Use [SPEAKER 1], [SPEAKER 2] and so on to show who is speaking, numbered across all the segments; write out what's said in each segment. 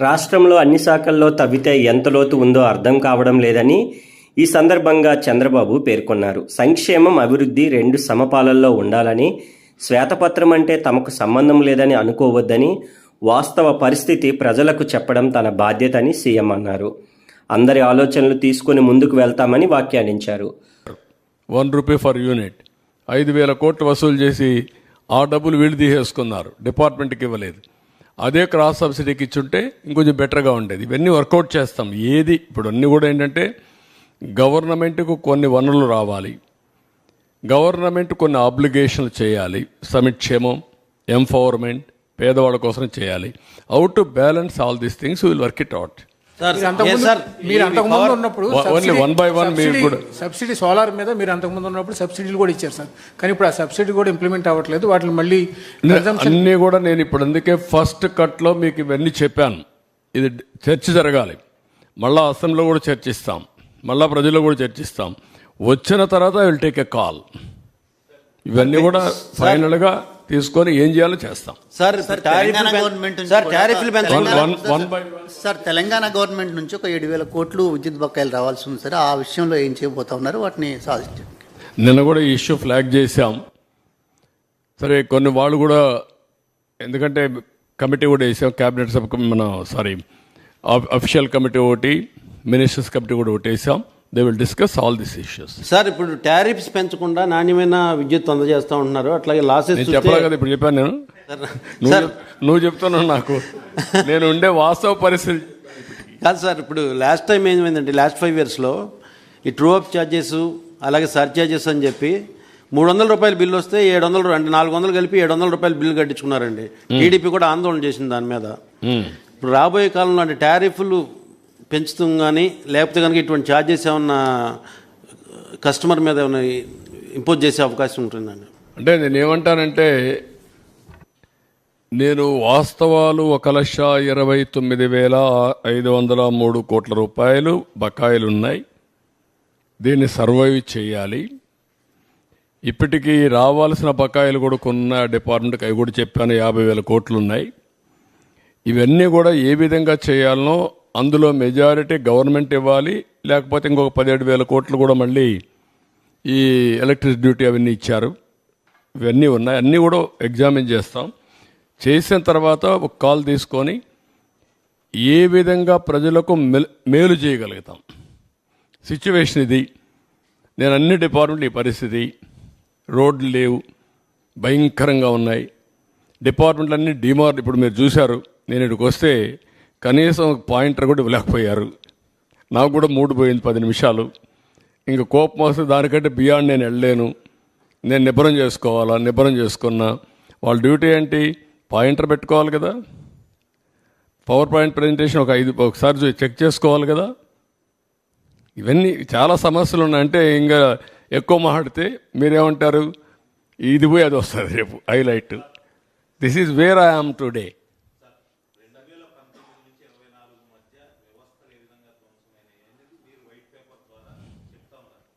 [SPEAKER 1] రాష్ట్రంలో అన్ని శాఖల్లో తవ్వితే ఎంత లోతు ఉందో అర్థం కావడం లేదని ఈ సందర్భంగా చంద్రబాబు పేర్కొన్నారు. సంక్షేమం అభివృద్ధి రెండు సమపాలల్లో ఉండాలని శ్వేతపత్రం అంటే తమకు సంబంధం లేదని అనుకోవద్దని వాస్తవ పరిస్థితి ప్రజలకు చెప్పడం తన బాధ్యత అని సీఎం అన్నారు. అందరి ఆలోచనలు తీసుకుని ముందుకు వెళ్తామని వ్యాఖ్యానించారు.
[SPEAKER 2] One rupee for unit. ఐదు వేల కోట్లు వసూలు చేసి ఆ డబ్బులు వీళ్ళు తీసేసుకున్నారు డిపార్ట్మెంట్కి ఇవ్వలేదు. అదే క్రాస్ సబ్సిడీకి ఇచ్చుంటే ఇంకొంచెం బెటర్గా ఉండేది. ఇవన్నీ వర్కౌట్ చేస్తాం. ఏది? ఇప్పుడు అన్నీ కూడా ఏంటంటే గవర్నమెంట్కు కొన్ని వనరులు రావాలి. గవర్నమెంట్ కొన్ని ఆబ్లిగేషన్లు చేయాలి. సమిక్షేమం ఎంపవర్మెంట్ పేదవాళ్ళ కోసం చేయాలి. Out to balance all these things will work it out
[SPEAKER 3] మీరు అంతకుముందు ఉన్నప్పుడు సబ్సిడీ- సోలార్ మీద మీరు అంతకుముందు ఉన్నప్పుడు సబ్సిడీలు కూడా ఇచ్చారు సార్ కానీ ఇప్పుడు ఆ సబ్సిడీ కూడా ఇంప్లిమెంట్ అవ్వట్లేదు. వాటిని మళ్ళీ
[SPEAKER 2] అన్నీ కూడా నేను ఇప్పుడు అందుకే ఫస్ట్ కట్లో మీకు ఇవన్నీ చెప్పాను. ఇది చర్చ జరగాలి. మళ్ళా అసెంబ్లీలో కూడా చర్చిస్తాం. మళ్ళా ప్రజల్లో కూడా చర్చిస్తాం. వచ్చిన తర్వాత విల్ టేక్ ఎ కాల్ ఇవన్నీ కూడా ఫైనల్గా తీసుకొని ఏం చేయాలో చేస్తాం.
[SPEAKER 4] సార్
[SPEAKER 5] తెలంగాణ గవర్నమెంట్ నుంచి
[SPEAKER 4] సార్ టారిఫ్లు
[SPEAKER 5] సార్ తెలంగాణ గవర్నమెంట్ నుంచి ఒక ఏడు వేల కోట్లు విద్యుత్ బకాయిలు రావాల్సి ఉంది సార్. ఆ విషయంలో ఏం చేయబోతా ఉన్నారు వాటిని సాధించండి
[SPEAKER 2] నిన్న కూడా ఈ ఇష్యూ ఫ్లాగ్ చేశాం. సరే కొన్ని వాళ్ళు కూడా ఎందుకంటే కమిటీ కూడా వేసాం క్యాబినెట్ సబ్ కమి- మన సారీ అఫీషియల్ కమిటీ ఒకటి మినిస్టర్స్ కమిటీ కూడా ఒకటి వేసాం. They will discuss all this issues
[SPEAKER 4] sir ఇప్పుడు టారిఫ్స్ పెంచకుండా నాణ్యమైన విద్యుత్ అందజేస్తా ఉంటున్నారు అట్లాగే లాసెస్
[SPEAKER 2] చెప్పలే కదా ఇప్పుడు చెప్పాను నేను. నువ్వు
[SPEAKER 4] సార్
[SPEAKER 2] చెప్- నువ్వు చెప్తున్నావు నాకు. నేను ఉండే వాస్తవ పరిస్థితి.
[SPEAKER 4] కాదు సార్ ఇప్పుడు లాస్ట్ టైం ఏమైందంటే లాస్ట్ ఫైవ్ ఇయర్స్లో ఈ ట్రూ అప్ ఛార్జెస్ అలాగే సర్చార్జెస్ అని చెప్పి మూడు వందల రూపాయల బిల్లు వస్తే ఏడు వందలు అంటే నాలుగు వందలు కలిపి ఏడు వందల రూపాయల బిల్లు కట్టించుకున్నారండి. టీడీపీ కూడా ఆందోళన చేసింది దాని మీద. ఇప్పుడు రాబోయే కాలంలో అంటే టారిఫ్లు పెంచుతాం కానీ లేకపోతే కనుక ఇటువంటి ఛార్జెస్ ఏమన్నా uh, కస్టమర్ మీద ఏమైనా ఇంపోజ్ చేసే అవకాశం ఉంటుందండి?
[SPEAKER 2] అంటే నేను ఏమంటానంటే నేను వాస్తవాలు ఒక లక్ష ఇరవై తొమ్మిది వేల ఐదు వందల మూడు కోట్ల రూపాయలు బకాయిలు ఉన్నాయి దీన్ని సర్వైవ్ చేయాలి. ఇప్పటికీ రావాల్సిన బకాయిలు కూడా కొన్న డిపార్ట్మెంట్కి అవి కూడా చెప్పాను యాభై వేల కోట్లు ఉన్నాయి ఇవన్నీ కూడా ఏ విధంగా చేయాలనో అందులో మెజారిటీ గవర్నమెంట్ ఇవ్వాలి లేకపోతే ఇంకొక పదిహేడు వేల కోట్లు కూడా మళ్ళీ ఈ ఎలక్ట్రిసిటీ డ్యూటీ అవన్నీ ఇచ్చారు. ఇవన్నీ ఉన్నాయి. అన్నీ కూడా ఎగ్జామిన్ చేస్తాం. చేసిన తర్వాత ఒక కాల్ తీసుకొని ఏ విధంగా ప్రజలకు మేలు చేయగలుగుతాం. సిచ్యువేషన్ ఇది. నేను అన్ని డిపార్ట్మెంట్లు ఈ పరిస్థితి. రోడ్లు లేవు. భయంకరంగా ఉన్నాయి. డిపార్ట్మెంట్లు అన్నీ డిమార్ ఇప్పుడు మీరు చూశారు. నేను ఇక్కడికి వస్తే కనీసం ఒక పాయింటర్ కూడా ఇవ్వలేకపోయారు. నాకు కూడా మూడు పోయింది పది నిమిషాలు. ఇంకా కోపం వస్తే దానికంటే బియాండ్ నేను వెళ్ళలేను. నేను నిబ్బరం చేసుకోవాలా? నిబ్బరం చేసుకున్నా. వాళ్ళ డ్యూటీ ఏంటి? పాయింటర్ పెట్టుకోవాలి కదా. పవర్ పాయింట్ ప్రజెంటేషన్ ఒక ఐదు ఒకసారి చెక్ చేసుకోవాలి కదా. ఇవన్నీ చాలా సమస్యలు ఉన్నాయి. అంటే ఇంకా ఎక్కువ మాట్లాడితే మీరేమంటారు? ఇది పోయి అది వస్తుంది రేపు highlight. This is where I am today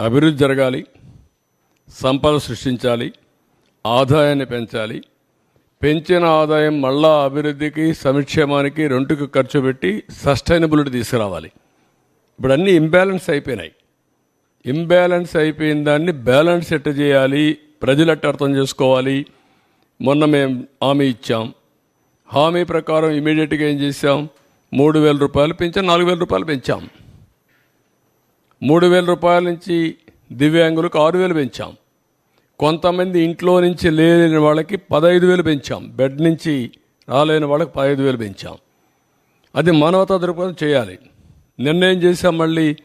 [SPEAKER 2] అభివృద్ధి జరగాలి సంపద సృష్టించాలి ఆదాయాన్ని పెంచాలి. పెంచిన ఆదాయం మళ్ళా అభివృద్ధికి సంక్షేమానికి రెండుకి ఖర్చు పెట్టి సస్టైనబిలిటీ తీసుకురావాలి. ఇప్పుడు అన్నీ ఇంబ్యాలెన్స్ అయిపోయినాయి. ఇంబ్యాలెన్స్ అయిపోయిన దాన్ని బ్యాలెన్స్ ఎట్ట చేయాలి? ప్రజలు ఎట్ట అర్థం చేసుకోవాలి? మొన్న మేము హామీ ఇచ్చాం. హామీ ప్రకారం ఇమీడియట్గా ఏం చేశాం? మూడు వేల రూపాయలు పెంచాం నాలుగు వేల రూపాయలు పెంచాం. మూడు వేల రూపాయల నుంచి దివ్యాంగులకు ఆరు వేలు పెంచాం. కొంతమంది ఇంట్లో నుంచి లేని వాళ్ళకి పదహైదు వేలు పెంచాం. బెడ్ నుంచి రాలేని వాళ్ళకి పదహైదు వేలు పెంచాం. అది మానవతా దృక్పథం చేయాలి. నిర్ణయం చేసాం చేశాం మళ్ళీ